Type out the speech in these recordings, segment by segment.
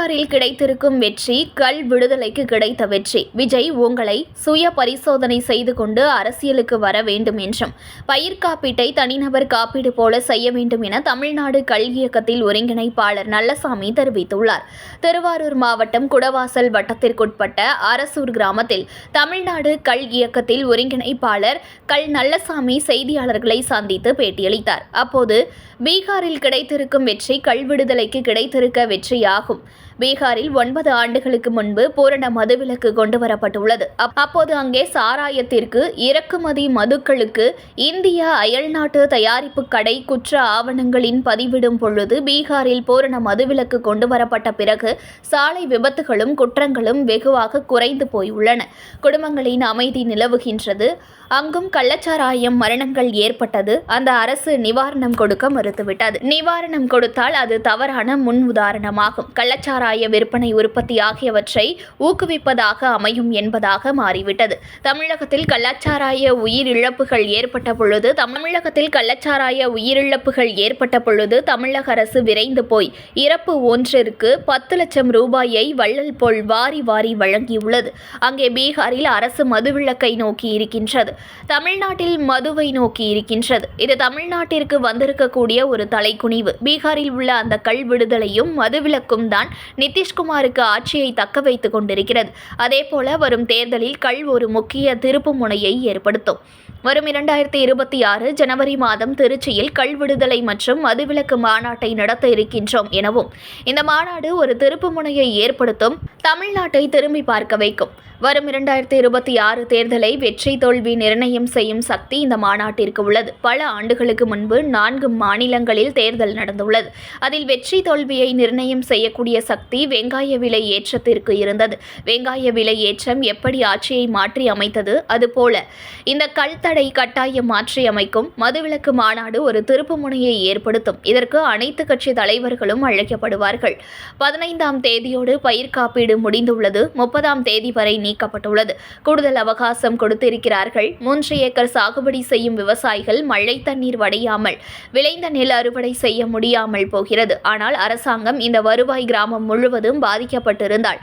பீகாரில் கிடைத்திருக்கும் வெற்றி கல் விடுதலைக்கு கிடைத்த வெற்றி. விஜய் உங்களை சுய பரிசோதனை செய்து கொண்டு அரசியலுக்கு வர வேண்டும் என்றும் பயிர் காப்பீட்டை தனிநபர் காப்பீடு போல செய்ய வேண்டும் என தமிழ்நாடு கல் இயக்கத்தில் ஒருங்கிணைப்பாளர் நல்லசாமி தெரிவித்துள்ளார். திருவாரூர் மாவட்டம் குடவாசல் வட்டத்திற்குட்பட்ட அரசூர் கிராமத்தில் தமிழ்நாடு கல் இயக்கத்தில் ஒருங்கிணைப்பாளர் கல் நல்லசாமி செய்தியாளர்களை சந்தித்து பேட்டியளித்தார். அப்போது பீகாரில் கிடைத்திருக்கும் வெற்றி கல்விடுதலைக்கு கிடைத்திருக்க வெற்றியாகும். பீகாரில் ஒன்பது ஆண்டுகளுக்கு முன்பு பூரண மதுவிலக்கு கொண்டு வரப்பட்டுள்ளது. அப்போது அங்கே சாராயத்திற்கு இறக்குமதி மதுக்களுக்கு இந்திய அயல்நாட்டு தயாரிப்பு கடை குற்ற ஆவணங்களின் பதிவிடும் பொழுது பீகாரில் பூரண மதுவிலக்கு கொண்டு வரப்பட்ட பிறகு சாலை விபத்துகளும் குற்றங்களும் வெகுவாக குறைந்து போயுள்ளன. குடும்பங்களின் அமைதி நிலவுகின்றது. அங்கும் கள்ளச்சாராயம் மரணங்கள் ஏற்பட்டது. அந்த அரசு நிவாரணம் கொடுக்க மறுத்துவிட்டது நிவாரணம் கொடுத்தால் அது தவறான முன் உதாரணமாகும். கள்ளச்சாராய விற்பனை உற்பத்தி ஆகியவற்றை ஊக்குவிப்பதாக அமையும் என்பதாக மாறிவிட்டது. தமிழகத்தில் கள்ளச்சாராய உயிரிழப்புகள் ஏற்பட்ட பொழுது தமிழகத்தில் கள்ளச்சாராய உயிரிழப்புகள் ஏற்பட்ட பொழுது தமிழக அரசு விரைந்து போய் இறப்பு ஒன்றிற்கு பத்து லட்சம் ரூபாயை வள்ளல் போல் வாரி வாரி வழங்கியுள்ளது. அங்கே பீகாரில் அரசு மதுவிலக்கை நோக்கி இருக்கின்றது. தமிழ்நாட்டில் மதுவை நோக்கி இருக்கின்றது. இது தமிழ்நாட்டிற்கு வந்திருக்கக்கூடிய ஒரு தலைக்குனிவு. பீகாரில் உள்ள அந்த கல் விடுதலையும் மதுவிலக்கும் தான் நிதிஷ்குமாருக்கு ஆட்சியை தக்க வைத்துக் கொண்டிருக்கிறது. அதேபோல வரும் தேர்தலில் கல் ஒரு முக்கிய திருப்பு முனையை ஏற்படுத்தும். வரும் இரண்டாயிரத்தி இருபத்தி ஆறு ஜனவரி மாதம் திருச்சியில் கல் விடுதலை மற்றும் மதுவிலக்கு மாநாட்டை நடத்த இருக்கின்றோம் எனவும் இந்த மாநாடு ஒரு திருப்பு முனையை ஏற்படுத்தும் தமிழ்நாட்டை திரும்பி பார்க்க வைக்கும். வரும் இரண்டாயிரத்தி இருபத்தி ஆறு தேர்தலை வெற்றி தோல்வி நிர்ணயம் செய்யும் சக்தி இந்த மாநாட்டிற்கு உள்ளது. பல ஆண்டுகளுக்கு முன்பு நான்கு மாநிலங்களில் தேர்தல் நடந்துள்ளது. அதில் வெற்றி தோல்வியை நிர்ணயம் செய்யக்கூடிய சக்தி வெங்காய விலை ஏற்றத்திற்கு இருந்தது. வெங்காய விலை ஏற்றம் எப்படி ஆட்சியை மாற்றி அமைத்தது? அதுபோல இந்த கல் தடை கட்டாயம் மாற்றி அமைக்கும் மதுவிலக்கு மாநாடு ஒரு திருப்புமுனையை ஏற்படுத்தும். இதற்கு அனைத்து கட்சி தலைவர்களும் அழைக்கப்படுவார்கள். பதினைந்தாம் தேதியோடு பயிர் காப்பீடு முடிந்துள்ளது. முப்பதாம் தேதி வரை நீக்கப்பட்டுள்ளது. கூடுதல் அவகாசம் கொடுத்திருக்கிறார்கள். மூன்று ஏக்கர் சாகுபடி செய்யும் விவசாயிகள் மழை தண்ணீர் வடையாமல் விளைந்த நெல் அறுவடை செய்ய முடியாமல் போகிறது. ஆனால் அரசாங்கம் இந்த வருவாய் கிராமம் முழுவதும் பாதிக்கப்பட்டிருந்தால்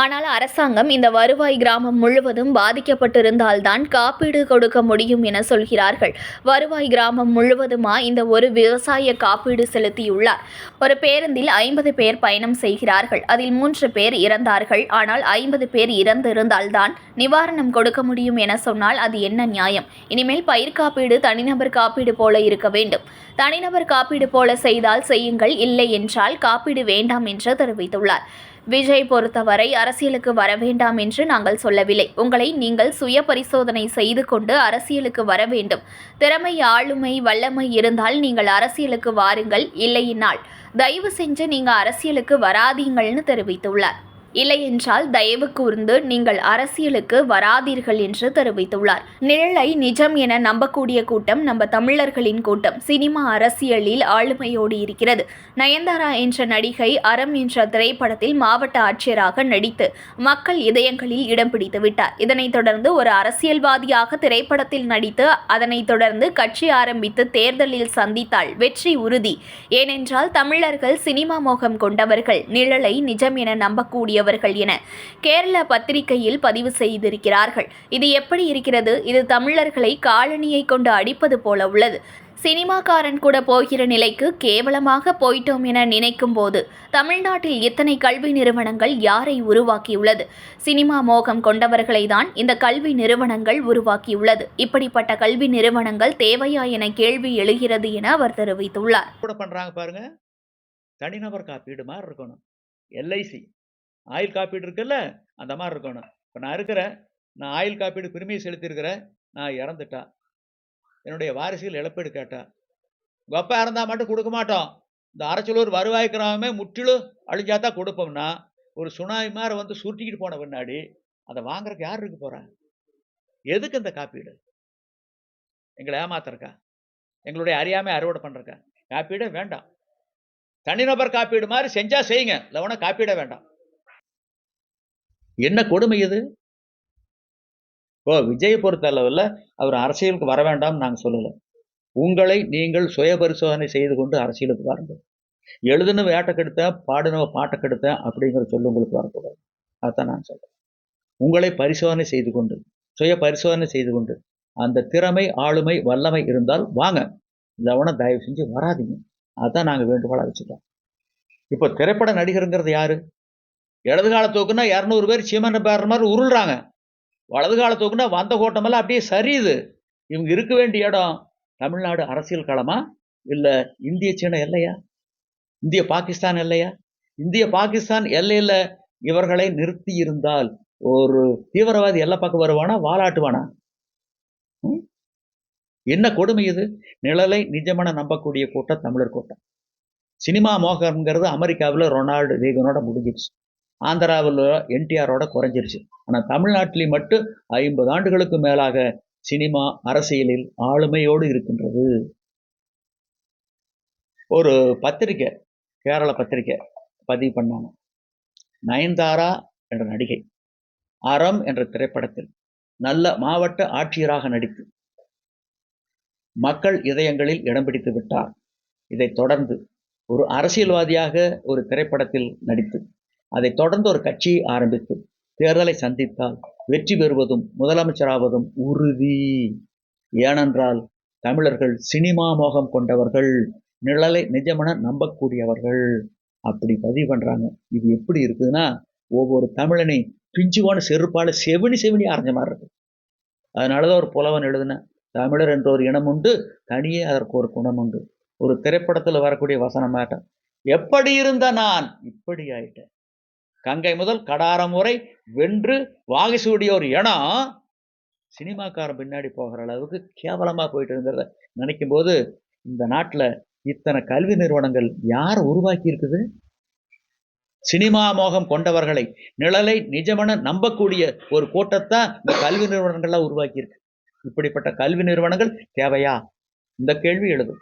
ஆனால் அரசாங்கம் இந்த வருவாய் கிராமம் முழுவதும் பாதிக்கப்பட்டிருந்தால்தான் காப்பீடு கொடுக்க முடியும் என சொல்கிறார்கள். வருவாய் கிராமம் முழுவதுமா இந்த ஒரு விவசாய காப்பீடு செலுத்தியுள்ளார். ஒரு பேருந்தில் ஐம்பது பேர் பயணம் செய்கிறார்கள். அதில் மூன்று பேர் இறந்தார்கள். ஆனால் ஐம்பது பேர் இறந்திருந்தால்தான் நிவாரணம் கொடுக்க முடியும் என சொன்னால் அது என்ன நியாயம்? இனிமேல் பயிர் காப்பீடு தனிநபர் காப்பீடு போல இருக்க வேண்டும். தனிநபர் காப்பீடு போல செய்தால் செய்யுங்கள். இல்லை என்றால் காப்பீடு வேண்டாம் என்று தெரிவித்துள்ளார். விஜய் பொறுத்தவரை அரசியலுக்கு வர வேண்டாம் என்று நாங்கள் சொல்லவில்லை. உங்களை நீங்கள் சுய பரிசோதனை செய்து கொண்டு அரசியலுக்கு வர வேண்டும். திறமை ஆளுமை வல்லமை இருந்தால் நீங்கள் அரசியலுக்கு வாருங்கள். இல்லையினால் தயவு செஞ்சு நீங்கள் அரசியலுக்கு வராதீங்கள்னு தெரிவித்துள்ளார். இல்லையென்றால் தயவு கூர்ந்து நீங்கள் அரசியலுக்கு வராதீர்கள் என்று தெரிவித்துள்ளார். நிழலை நிஜம் என நம்பக்கூடிய கூட்டம் நம்ம தமிழர்களின் கூட்டம். சினிமா அரசியலில் ஆளுமையோடு இருக்கிறது. நயன்தாரா என்ற நடிகை அறம் என்ற திரைப்படத்தில் மாவட்ட ஆட்சியராக நடித்து மக்கள் இதயங்களில் இடம் பிடித்து விட்டார். இதனைத் தொடர்ந்து ஒரு அரசியல்வாதியாக திரைப்படத்தில் நடித்து அதனைத் தொடர்ந்து கட்சி ஆரம்பித்து தேர்தலில் சந்தித்தால் வெற்றி உறுதி. ஏனென்றால் தமிழர்கள் சினிமா மோகம் கொண்டவர்கள். நிழலை நிஜம் என கொண்டவர்கள் என கேரள பத்திரிகையில் பதிவு செய்திருக்கிறார்கள். இது எப்படி இருக்கிறது? இது தமிழர்களை காலணியை கொண்டு அடிப்பது போல உள்ளது. சினிமாக்காரன் கூட போகிற நிலைக்கு கேவலமாக போயிட்டோம் என நினைக்கும் போது தமிழ்நாட்டில் இத்தனை கல்வி நிறுவனங்கள் யாரை உருவாக்கியுள்ளது? சினிமா மோகம் கொண்டவர்களை தான் இந்த கல்வி நிறுவனங்கள் உருவாக்கியுள்ளது. இப்படிப்பட்ட கல்வி நிறுவனங்கள் தேவையா என கேள்வி எழுகிறது என அவர் தெரிவித்துள்ளார். கூட பண்றாங்க பாருங்க. தனிநபர் காப்பீடு மாதிரி இருக்கணும். எல்ஐசி. ஆயில் காப்பீடு இருக்குல்ல அந்த மாதிரி இருக்கணும். இப்போ நான் இருக்கிறேன் நான் ஆயில் காப்பீடு பிரிமியம் செலுத்தியிருக்கிறேன் நான் இறந்துட்டா. என்னுடைய வாரிசுகள் இழப்பீடு கேட்டா. கொப்பா இறந்தால் மட்டும் கொடுக்க மாட்டோம். இந்த அரச்சலூர் வருவாய் கிராமமே முற்றிலும் அழிஞ்சா தான் கொடுப்போம்னா ஒரு சுனாமி மாதிரி வந்து சுருட்டிக்கிட்டு போன பின்னாடி அதை வாங்குறதுக்கு யார் இருக்கு போறா? எதுக்கு இந்த காப்பீடு? எங்களை ஏமாத்துறக்கா? எங்களுடைய அறியாமை அறுவடை பண்ணுறக்கா காப்பீடே வேண்டாம். தனிநபர் காப்பீடு மாதிரி செஞ்சால் செய்யுங்க. இல்லைன்னா காப்பீடே வேண்டாம். என்ன கொடுமை இது? ஓ விஜயை பொறுத்த அளவில் அவர் அரசியலுக்கு வர வேண்டாம்னு நாங்கள் சொல்லலை. உங்களை நீங்கள் சுய பரிசோதனை செய்து கொண்டு அரசியலுக்கு வாருங்கள். எழுதுன வேட்டை கெடுத்தேன் பாடினவ பாட்டை கெடுத்தேன் அப்படிங்கிற சொல்லு உங்களுக்கு வரக்கூடாது. அதான் நான் சொல்றேன். உங்களை பரிசோதனை செய்து கொண்டு சுய பரிசோதனை செய்து கொண்டு அந்த திறமை ஆளுமை வல்லமை இருந்தால் வாங்க. இல்லைன்னா தயவு செஞ்சு வராதீங்க. அதான் நாங்கள் வேண்டுகோளாக வச்சுட்டோம் இப்போ திரைப்பட நடிகருங்கிறது யாரு? இடது கால தூக்குனா இரநூறு பேர் சீமன் பேர் மாதிரி உருள்றாங்க. வலது கால தூக்குனா வந்த கோட்டமெல்லாம் அப்படியே சரியுது. இவங்க இருக்க வேண்டிய இடம் தமிழ்நாடு அரசியல் களமா? இல்லை இந்திய சீன எல்லையா? இந்திய பாகிஸ்தான் எல்லையா? இந்திய பாகிஸ்தான் எல்லையில இவர்களை நிறுத்தி இருந்தால் ஒரு தீவிரவாதி எல்லை பக்கம் வருவானா வாலாட்டுவானா? ம்? என்ன கொடுமை இது? நிழலை நிஜமான நம்பக்கூடிய கூட்டம் தமிழர் கூட்டம். சினிமா மோகம்ங்கிறது அமெரிக்காவில் ரொனால்டு ரீகனோட முடிஞ்சிடுச்சு. ஆந்திராவில் என்டிஆரோட குறைஞ்சிருச்சு. ஆனால் தமிழ்நாட்டில் மட்டும் ஐம்பது ஆண்டுகளுக்கு மேலாக சினிமா அரசியலில் ஆளுமையோடு இருக்கின்றது. ஒரு பத்திரிக்கை கேரள பத்திரிக்கை பதிவு பண்ணாங்க. நயன்தாரா என்ற நடிகை அறம் என்ற திரைப்படத்தில் நல்ல மாவட்ட ஆட்சியராக நடித்து மக்கள் இதயங்களில் இடம் பிடித்து விட்டார். இதைத் தொடர்ந்து ஒரு அரசியல்வாதியாக ஒரு திரைப்படத்தில் நடித்து அதைத் தொடர்ந்து ஒரு கட்சியை ஆரம்பித்து தேர்தலை சந்தித்தால் வெற்றி பெறுவதும் முதலமைச்சராவதும் உறுதி. ஏனென்றால் தமிழர்கள் சினிமா மோகம் கொண்டவர்கள் நிழலை நிஜமென நம்பக்கூடியவர்கள். அப்படி பதிவு பண்றாங்க. இது எப்படி இருக்குதுன்னா ஒவ்வொரு தமிழனை பிஞ்சுவான செருப்பால செவினி செவினி அரைஞ்ச மாதிரி இருக்கு. அதனாலதான் ஒரு புலவன் எழுதின தமிழர் என்ற ஒரு இனம் உண்டு தனியே அதற்கு ஒரு குணம் உண்டு. ஒரு திரைப்படத்தில் வரக்கூடிய வசனமாட்டம் எப்படி இருந்த நான்? இப்படி ஆயிட்டேன். கங்கை முதல் கடாரம் முறை வென்று வாகை சூடிய ஒரு இடம் சினிமாக்காரன் பின்னாடி போகிற அளவுக்கு கேவலமாக போயிட்டு இருந்தத நினைக்கும் போது இந்த நாட்டில் இத்தனை கல்வி நிறுவனங்கள் யார் உருவாக்கி இருக்குது சினிமா மோகம் கொண்டவர்களை நிழலை நிஜமென நம்பக்கூடிய ஒரு கூட்டத்தான் இந்த கல்வி நிறுவனங்கள்லாம் உருவாக்கியிருக்கு. இப்படிப்பட்ட கல்வி நிறுவனங்கள் தேவையா? இந்த கேள்வி எழுதும்.